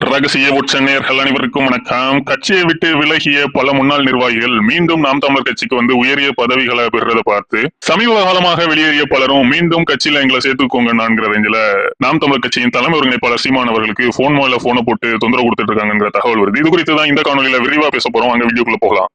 ரகசிய உச்சநேயர்கள் அனைவருக்கும் வணக்கம். கட்சியை விட்டு விலகிய பல முன்னாள் நிர்வாகிகள் மீண்டும் நாம் தமிழர் கட்சிக்கு வந்து உயரிய பதவிகளை பெறுறதை பார்த்து சமீப காலமாக வெளியேறிய பலரும் மீண்டும் கட்சியில எங்களை சேர்த்துக்கோங்க நான்கிற ரேஞ்சில நாம் தமிழர் கட்சியின் தலைமை ஒருங்கிணைப்பாளர் சீமான் அவர்களுக்கு போன் மூலம் போனை போட்டு தொந்தரவு கொடுத்துட்டு இருக்காங்கிற தகவல் வருது. இது குறித்து தான் இந்த காணொலியில விரிவா பேச போறோம். அங்க வீடியோக்குள்ள போகலாம்.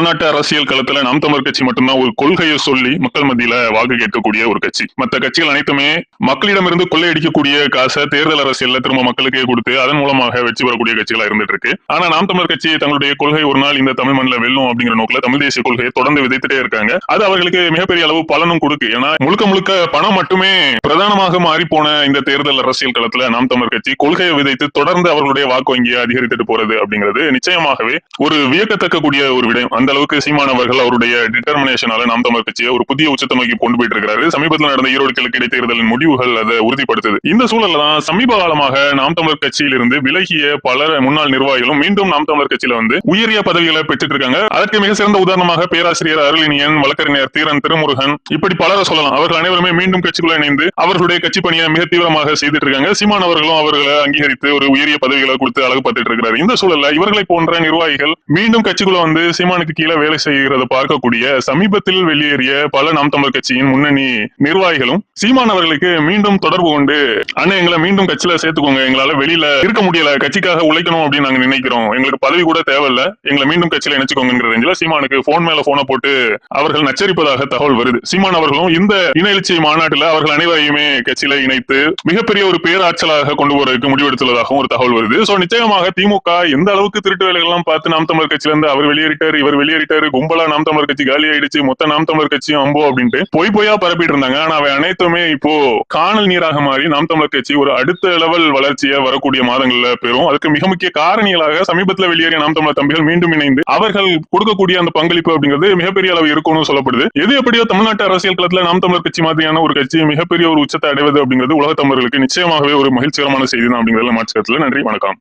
தமிழ்நாட்டு அரசியல் களத்துல நாம் தமிழர் கட்சி மட்டும்தான் ஒரு கொள்கையை சொல்லி மக்கள் மத்தியில வாக்கு கேட்கக்கூடிய ஒரு கட்சி. மற்ற கட்சிகள் அனைத்துமே மக்களிடமிருந்து கொள்ளையடிக்கக்கூடிய காசை தேர்தல் அரசியல்ல திரும்ப மக்களுக்கே கொடுத்து அதன் மூலமாக வெற்றி பெறக்கூடிய கட்சிகளா இருந்துட்டு இருக்கு. ஆனா நாம் தமிழர் கட்சி தங்களுடைய கொள்கை ஒரு நாள் இந்த தமிழ் மண்ணில் வெல்லும் அப்படிங்கிற நோக்கில தமிழ் தேசிய கொள்கையை தொடர்ந்து விதைத்துட்டே இருக்காங்க. அது அவர்களுக்கு மிகப்பெரிய அளவு பலனும் கொடுக்கு. ஏன்னா முழுக்க முழுக்க பணம் மட்டுமே பிரதானமாக மாறி போன இந்த தேர்தல் அரசியல் களத்துல நாம் தமிழர் கட்சி கொள்கையை விதைத்து தொடர்ந்து அவர்களுடைய வாக்கு வங்கியை அதிகரித்துட்டு போறது அப்படிங்கிறது நிச்சயமாகவே ஒரு வியக்கத்தக்க கூடிய ஒரு விடயம். அந்த அளவுக்கு சீமான் அவர்கள் அவருடைய டிட்டர்மினேஷனால நாம் தமிழர் கட்சியை ஒரு புதிய உச்சத்தை நோக்கி கொண்டு போயிட்டு இருக்கிறாரு சமீபத்தில் நடந்த ஈரோடு கிழக்கு இடைத்தேர்தலின் முடிவுகள் அதை உறுதிப்படுத்துது. இந்த சூழல்ல தான் சமீப காலமாக நாம் தமிழர் கட்சியிலிருந்து விலகிய பல முன்னாள் நிர்வாகிகளும் மீண்டும் நாம் தமிழர் கட்சியில வந்து உயரிய பதவிகளை பெற்றுட்டு இருக்காங்க. அதற்கு மிக சிறந்த உதாரணமாக பேராசிரியர் அருளினியன் வழக்கறிஞர் தீரன் திருமுருகன் இப்படி பலரை சொல்லலாம். அவர்கள் அனைவருமே மீண்டும் கட்சிக்குள்ள இணைந்து அவர்களுடைய கட்சி பணியை மிக தீவிரமாக செய்துட்டு இருக்காங்க. சீமான் அவர்களும் அவர்களை அங்கீகரித்து ஒரு உயரிய பதவிகளை கொடுத்து அழகு பார்த்துட்டு இருக்கிறார். இந்த சூழல்ல இவர்களை போன்ற நிர்வாகிகள் மீண்டும் கட்சிக்குள்ள வந்து சீமானுக்கு கீழே வேலை செய்கிறத பார்க்கக்கூடிய சமீபத்தில் வெளியேறிய பல நாம் தமிழ் கட்சியின் முன்னணி நிர்வாகிகளும் சீமான் அவர்களுக்கு மீண்டும் தொடர்பு கொண்டு அண்ணன் எங்களை மீண்டும் கட்சியில சேர்த்துக்கோங்க. எங்களால வெளியில இருக்க முடியல. கட்சிக்காக உழைக்கணும் அப்படின்னு நாங்க நினைக்கிறோம். எங்களுக்கு பதவி கூட தேவையில்ல. எங்களை மீண்டும் கட்சியில இணைச்சுக்கோங்கிற ரேஞ்சில சீமானுக்கு போன் மேல போனை போட்டு அவர்கள் நச்சரிப்பதாக தகவல் வருது. சீமான் அவர்களும் இந்த இன எழுச்சி மாநாட்டுல அவர்கள் அனைவரையுமே கட்சியில இணைத்து மிகப்பெரிய ஒரு பேராற்றலாக கொண்டு போறதுக்கு முடிவெடுத்துள்ளதாகவும் ஒரு தகவல் வருது. சோ நிச்சயமாக திமுக எந்த அளவுக்கு திருட்டு வேலைகள்லாம் எல்லாம் பார்த்து நாம் தமிழர் கட்சியில இருந்து அவர் வெளியேறிட்டார் இவர் வெளியேறிட்டாரு. கும்பலா நாம் தமிழர் கட்சி காலி ஆயிடுச்சு. மொத்த நாம் தமிழர் கட்சியும் அம்போ அப்படின்ட்டு பொய் பொய்யா பரப்பிட்டு இருந்தாங்க. ஆனா அவை அனைத்துமே இப்போ காணல் நீராக மாறி நாம் தமிழர் கட்சி ஒரு அடுத்த லெவல் வளர்ச்சியை வரக்கூடிய மாதங்கள்ல பெறும். அதுக்கு மிக முக்கிய காரணிகளாக சமீபத்துல வெளியேறிய நாம் தமிழர் தம்பிகள் மீண்டும் இணைந்து அவர்கள் கொடுக்கக்கூடிய அந்த பங்களிப்பு அப்படிங்கிறது மிகப்பெரிய அளவு இருக்கும்னு சொல்லப்படுது. எது எப்படியோ தமிழ்நாட்டு அரசியல் களத்துல நாம் தமிழர் கட்சி மாதிரியான ஒரு கட்சி மிகப்பெரிய ஒரு உச்சத்தை அடைவது அப்படிங்கிறது உலக தமிழர்களுக்கு நிச்சயமாகவே ஒரு மகிழ்ச்சிகரமான செய்தி தான் அப்படிங்கிறதுல மாற்றத்தில் நன்றி. வணக்கம்.